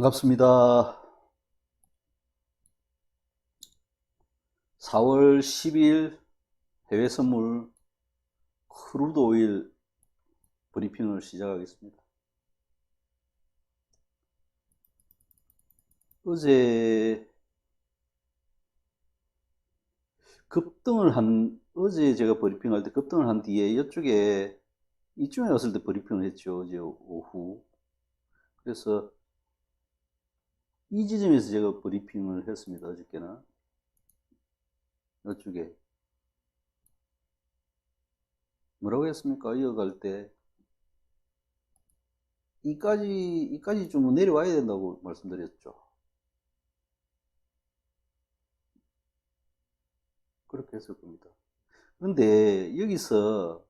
반갑습니다. 4월 10일 해외 선물 크루드 오일 브리핑을 시작하겠습니다. 어제 급등을 한, 어제 제가 브리핑할 때 급등을 한 뒤에 이쪽에, 이쯤에 왔을 때 브리핑을 했죠. 어제 오후. 그래서 이 지점에서 제가 브리핑을 했습니다. 어저께는. 이쪽에. 뭐라고 했습니까? 이어갈 때. 이까지, 이까지 좀 내려와야 된다고 말씀드렸죠. 그렇게 했을 겁니다. 그런데 여기서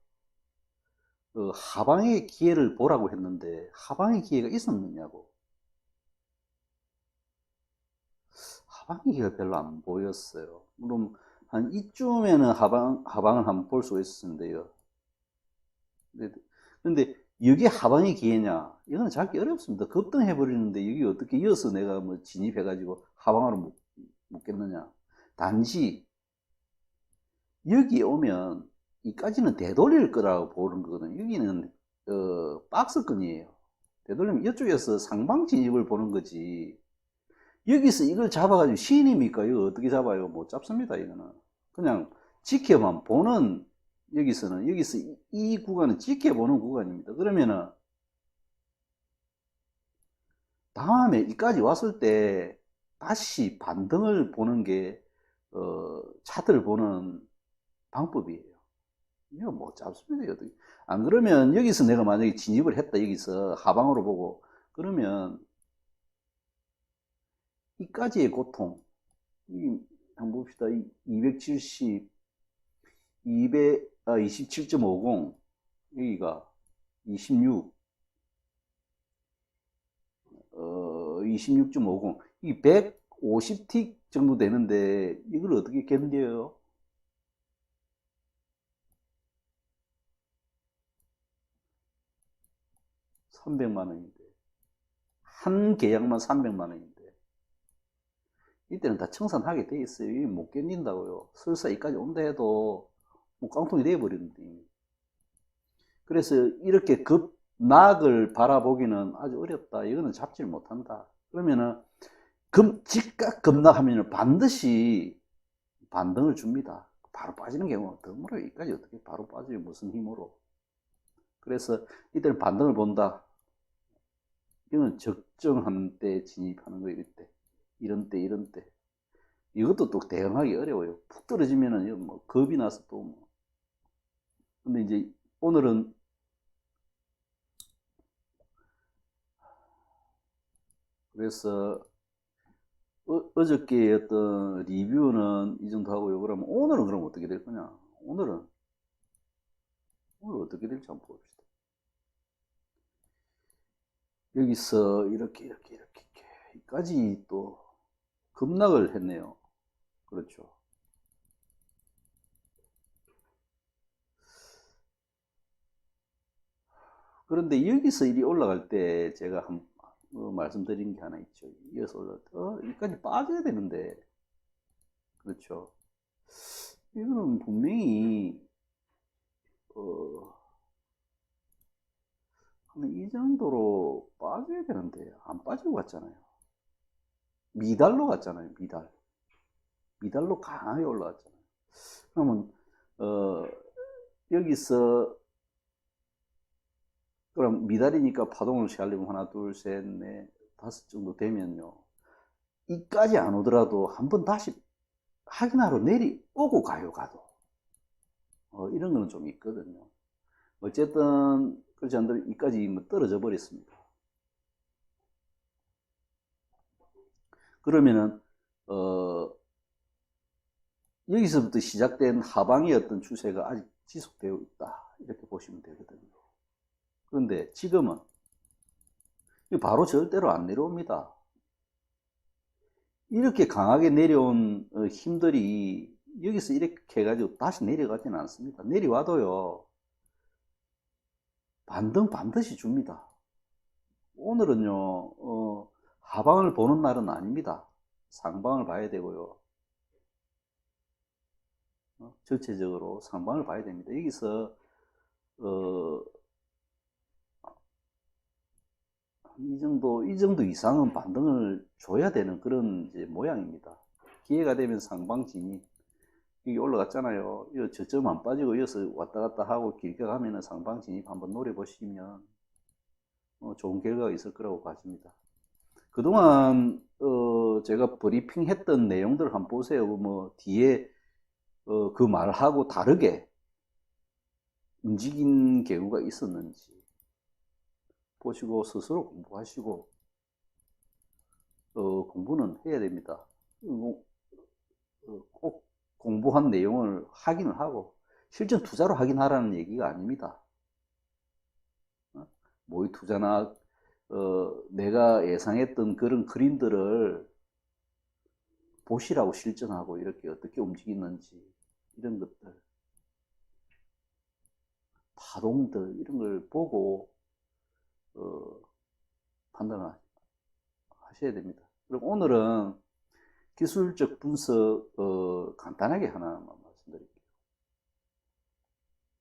그 하방의 기회를 보라고 했는데 하방의 기회가 있었느냐고. 하방의 기회가 별로 안 보였어요. 물론 한 이쯤에는 하방 하방을 한번 볼 수가 있었는데요. 근데, 여기 하방의 기회냐? 이거는 잡기 어렵습니다. 급등해 버리는데 여기 어떻게 이어서 내가 뭐 진입해 가지고 하방으로 묶겠느냐? 단지 여기 오면 이까지는 되돌릴 거라고 보는 거거든요. 여기는 어, 박스권이에요. 되돌리면 이쪽에서 상방 진입을 보는 거지. 여기서 이걸 잡아가지고 시인입니까? 이거 어떻게 잡아요? 못 잡습니다. 이거는 그냥 지켜만 보는 여기서는 여기서 이, 이 구간은 지켜보는 구간입니다. 그러면은 다음에 이까지 왔을 때 다시 반등을 보는 게 어, 차트를 보는 방법이에요. 이거 못 잡습니다. 어떻게. 안 그러면 여기서 내가 만약에 진입을 했다. 여기서 하방으로 보고 그러면 이까지의 고통. 이, 한번 봅시다. 270 200, 아, 27.50 여기가 26 어, 26.50 이 150틱 정도 되는데 이걸 어떻게 견뎌요? 300만 원인데. 한 계약만 300만 원인데 이때는 다 청산하게 돼 있어요. 이게 못 견딘다고요. 설사 이까지 온다 해도 뭐 깡통이 돼 버리는데 그래서 이렇게 급락을 바라보기는 아주 어렵다. 이거는 잡지를 못한다. 그러면은 금 집값 급락하면 반드시 반등을 줍니다. 바로 빠지는 경우가 드물어 여기까지 어떻게 바로 빠져요? 무슨 힘으로? 그래서 이때는 반등을 본다. 이거는 적정한 때 진입하는 거예요, 이때. 이런 때, 이런 때. 이것도 또 대응하기 어려워요. 푹 떨어지면은 뭐 겁이 나서 또 뭐. 근데 이제 오늘은 그래서 어, 저께 어떤 리뷰는 이 정도 하고요. 그러면 오늘은 그럼 어떻게 될 거냐? 오늘은 오늘 어떻게 될지 한번 봅시다. 여기서 이렇게 이렇게 이렇게 여기까지 또 급락을 했네요. 그렇죠. 그런데 여기서 일이 올라갈 때 제가 한 어, 말씀드린 게 하나 있죠. 이어서 올라갈 때, 어, 여기까지 빠져야 되는데, 그렇죠. 이거는 분명히, 어, 이 정도로 빠져야 되는데 안 빠지고 갔잖아요. 미달로 갔잖아요. 미달. 미달로 강하게 올라갔잖아요. 그러면 어, 여기서 그럼 미달이니까 파동을 시하려면 하나, 둘, 셋, 넷, 다섯 정도 되면요. 이까지 안 오더라도 한 번 다시 확인하러 내려오고 가요, 가도. 어, 이런 거는 좀 있거든요. 어쨌든 그렇지 않다면 이까지 뭐 떨어져 버렸습니다. 그러면은 어, 여기서부터 시작된 하방의 어떤 추세가 아직 지속되어 있다 이렇게 보시면 되거든요. 그런데 지금은 바로 절대로 안 내려옵니다. 이렇게 강하게 내려온 어, 힘들이 여기서 이렇게 해가지고 다시 내려가지는 않습니다. 내려와도요. 반등 반드시 줍니다. 오늘은요, 어, 하방을 보는 날은 아닙니다. 상방을 봐야 되고요. 어, 전체적으로 상방을 봐야 됩니다. 여기서 어, 이 정도 이 정도 이상은 반등을 줘야 되는 그런 모양입니다. 기회가 되면 상방 진입 여기 올라갔잖아요. 이 저점 안 빠지고 여기서 왔다 갔다 하고 길게 가면은 상방 진입 한번 노려 보시면 어, 좋은 결과가 있을 거라고 봐집니다. 그동안 어, 제가 브리핑 했던 내용들 한번 보세요. 뭐 뒤에 어, 그 말하고 다르게 움직인 경우가 있었는지 보시고 스스로 공부하시고 어, 공부는 해야 됩니다. 어, 어, 꼭 공부한 내용을 확인을 하고 실전 투자로 확인하라는 얘기가 아닙니다. 어? 모의 투자나 어, 내가 예상했던 그런 그림들을 보시라고 실전하고 이렇게 어떻게 움직이는지 이런 것들 파동들 이런 걸 보고 어, 판단을 하셔야 됩니다. 그럼 오늘은 기술적 분석 어, 간단하게 하나만 말씀드릴게요.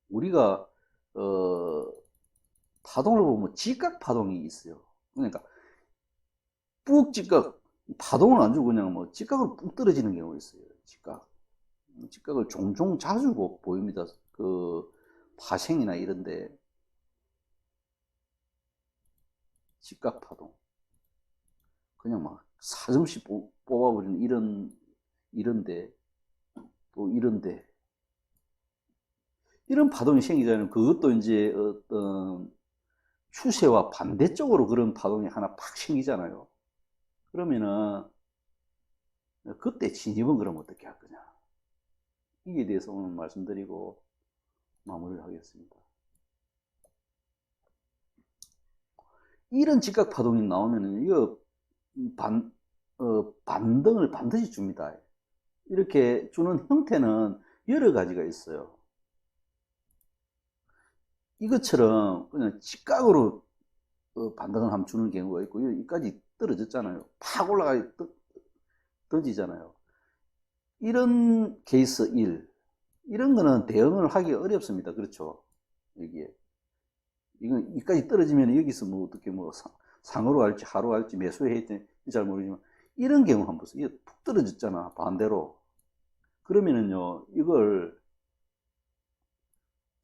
우리가 어, 파동을 보면 직각 파동이 있어요. 그러니까 푹 직각 파동을 안 주고 그냥 뭐 직각으로 푹 떨어지는 경우가 있어요. 직각 직각을 종종 자주 보- 보입니다. 그 파생이나 이런데 직각 파동 그냥 막 뽑- 뽑아버리는 이런 이런데 또 이런데 이런 파동이 생기잖아요. 그것도 이제 어떤 추세와 반대쪽으로 그런 파동이 하나 팍 생기잖아요. 그러면은 그때 진입은 그럼 어떻게 할 거냐? 이에 대해서 오늘 말씀드리고 마무리를 하겠습니다. 이런 직각 파동이 나오면은 이거 반, 어, 반등을 반드시 줍니다. 이렇게 주는 형태는 여러 가지가 있어요. 이것처럼 그냥 직각으로 어, 반등을 한번 주는 경우가 있고 여기까지 떨어졌잖아요. 팍 올라가 던지잖아요. 이런 케이스 1 이런 거는 대응을 하기 어렵습니다. 그렇죠? 여기에 이건 여기까지 떨어지면 여기서 뭐 어떻게 뭐 상, 상으로 할지 하로 할지 매수해 할지 잘 모르지만 이런 경우 한번 보세요. 이게 푹 떨어졌잖아. 반대로. 그러면은요, 이걸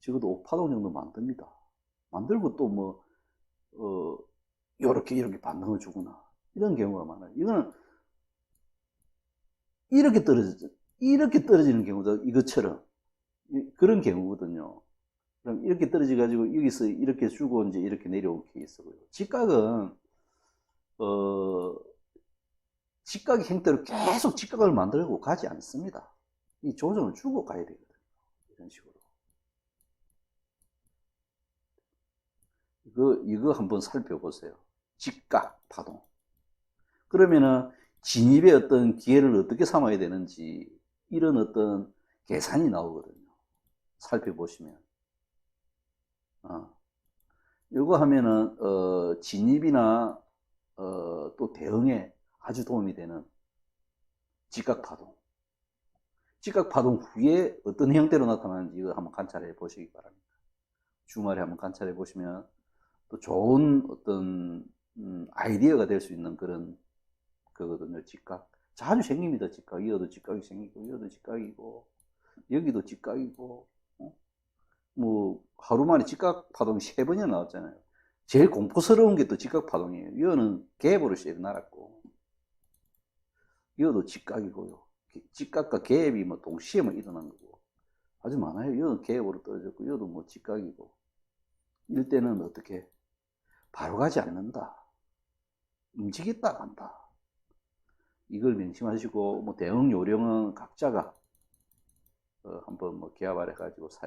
적어도 5파동 정도 만듭니다. 만들고 또 뭐, 어, 요렇게 이렇게 반등을 주거나 이런 경우가 많아요. 이거는 이렇게 떨어졌죠. 이렇게 떨어지는 경우도 이것처럼 이- 그런 경우거든요. 그럼 이렇게 떨어져 가지고 여기서 이렇게 주고 이제 이렇게 내려온 케이스고요. 직각은 어 직각의 형태로 계속 직각을 만들고 가지 않습니다. 이 조정을 주고 가야 되거든요. 이런 식으로. 이거 이거 한번 살펴보세요. 직각 파동. 그러면은 진입의 어떤 기회를 어떻게 삼아야 되는지 이런 어떤 계산이 나오거든요. 살펴보시면. 어. 이거 하면은 어, 진입이나 어, 또 대응에 아주 도움이 되는 직각 파동. 직각 파동 후에 어떤 형태로 나타나는지 이거 한번 관찰해 보시기 바랍니다. 주말에 한번 관찰해 보시면 또 좋은 어떤 음, 아이디어가 될 수 있는 그런 그거든요. 직각. 자주 생깁니다. 직각. 이어도 직각이 생기고, 이어도 직각이고, 여기도 직각이고, 어? 뭐, 하루 만에 직각 파동이 세 번이나 나왔잖아요. 제일 공포스러운 게 또 직각 파동이에요. 이거는 갭으로 쉐입 날았고, 이어도 직각이고요. 직각과 갭이 뭐 동시에 뭐 일어난 거고, 아주 많아요. 이거는 갭으로 떨어졌고, 이어도 뭐 직각이고, 이럴 때는 어떻게, 바로 가지 않는다. 움직였다 간다. 이걸 명심하시고 뭐 대응 요령은 각자가 어, 한번 뭐 기합을 해가지고 사